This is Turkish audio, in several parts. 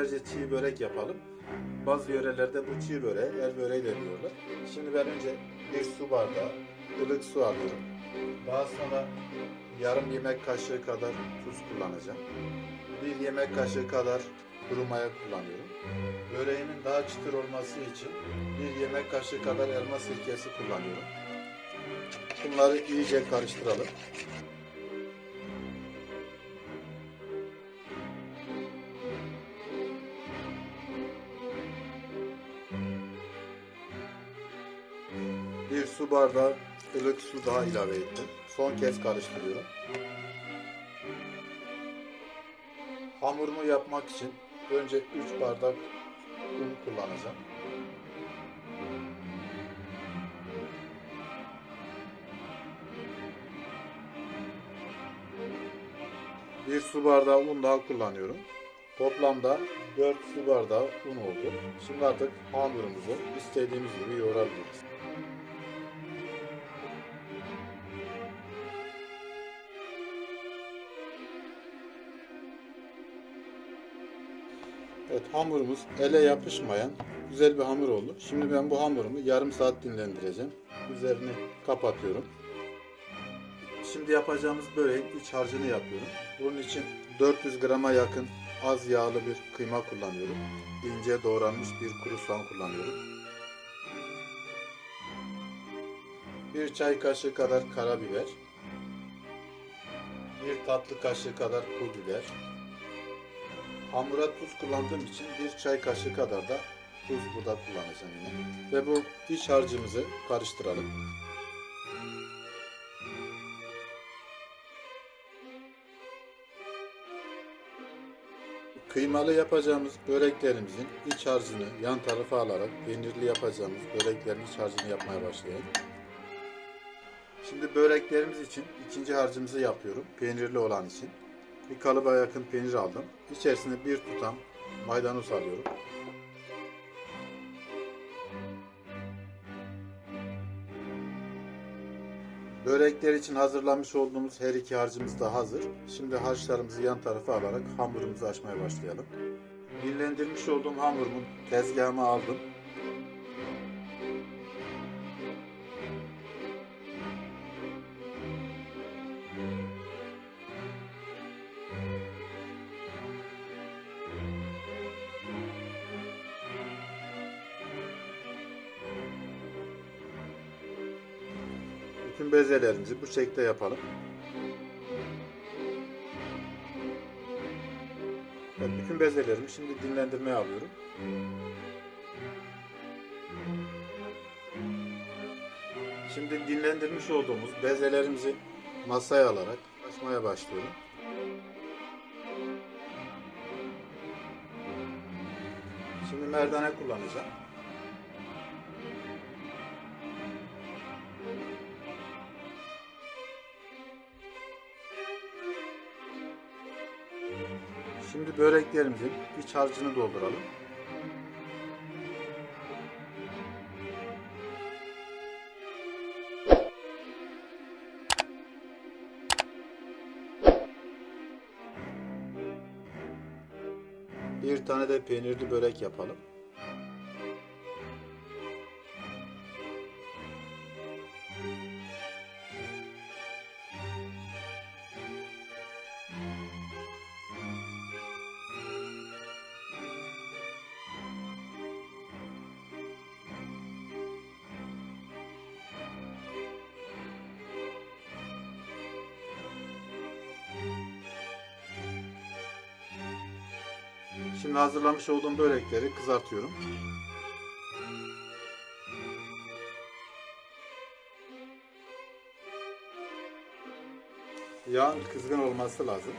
beraberce çiğ börek yapalım. Bazı yörelerde bu çiğ böreği el böreği de diyorlar. Şimdi ben önce bir su bardağı ılık su alıyorum. Daha sonra yarım yemek kaşığı kadar tuz kullanacağım. Bir yemek kaşığı kadar kuru maya kullanıyorum. Böreğimin daha çıtır olması için bir yemek kaşığı kadar elma sirkesi kullanıyorum. Bunları iyice karıştıralım. Bir su bardağı ılık su daha ilave ettim. Son kez karıştırıyorum. Hamurumu yapmak için önce 3 bardak un kullanacağım. Bir su bardağı un daha kullanıyorum. Toplamda 4 su bardağı un oldu. Şimdi artık hamurumuzu istediğimiz gibi yoğurabiliriz. Evet hamurumuz ele yapışmayan güzel bir hamur oldu. Şimdi ben bu hamurumu yarım saat dinlendireceğim. Üzerini kapatıyorum. Şimdi yapacağımız böreğin iç harcını yapıyorum. Bunun için 400 grama yakın az yağlı bir kıyma kullanıyorum. İnce doğranmış bir kuru soğan kullanıyorum. Bir çay kaşığı kadar karabiber. Bir tatlı kaşığı kadar pul biber. Hamura tuz kullandığım için bir çay kaşığı kadar da tuz burada kullanacağım yine. Ve bu iç harcımızı karıştıralım. Kıymalı yapacağımız böreklerimizin iç harcını yan tarafa alarak peynirli yapacağımız böreklerin iç harcını yapmaya başlayalım. Şimdi böreklerimiz için ikinci harcımızı yapıyorum. Peynirli olan için. Bir kalıba yakın peynir aldım. İçerisine bir tutam maydanoz alıyorum. Börekler için hazırlamış olduğumuz her iki harcımız da hazır. Şimdi harçlarımızı yan tarafa alarak hamurumuzu açmaya başlayalım. Dinlendirmiş olduğum hamurumu tezgahıma aldım. Bütün bezelerimizi bu şekilde yapalım. Evet, bütün bezelerimi şimdi dinlendirmeye alıyorum. Şimdi dinlendirmiş olduğumuz bezelerimizi masaya alarak açmaya başlıyorum. Şimdi merdane kullanacağım. Şimdi böreklerimizin iç harcını dolduralım. Bir tane de peynirli börek yapalım. Şimdi hazırlamış olduğum börekleri kızartıyorum. Yağın kızgın olması lazım.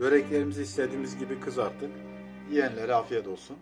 Böreklerimizi istediğimiz gibi kızarttık. Yiyenlere afiyet olsun.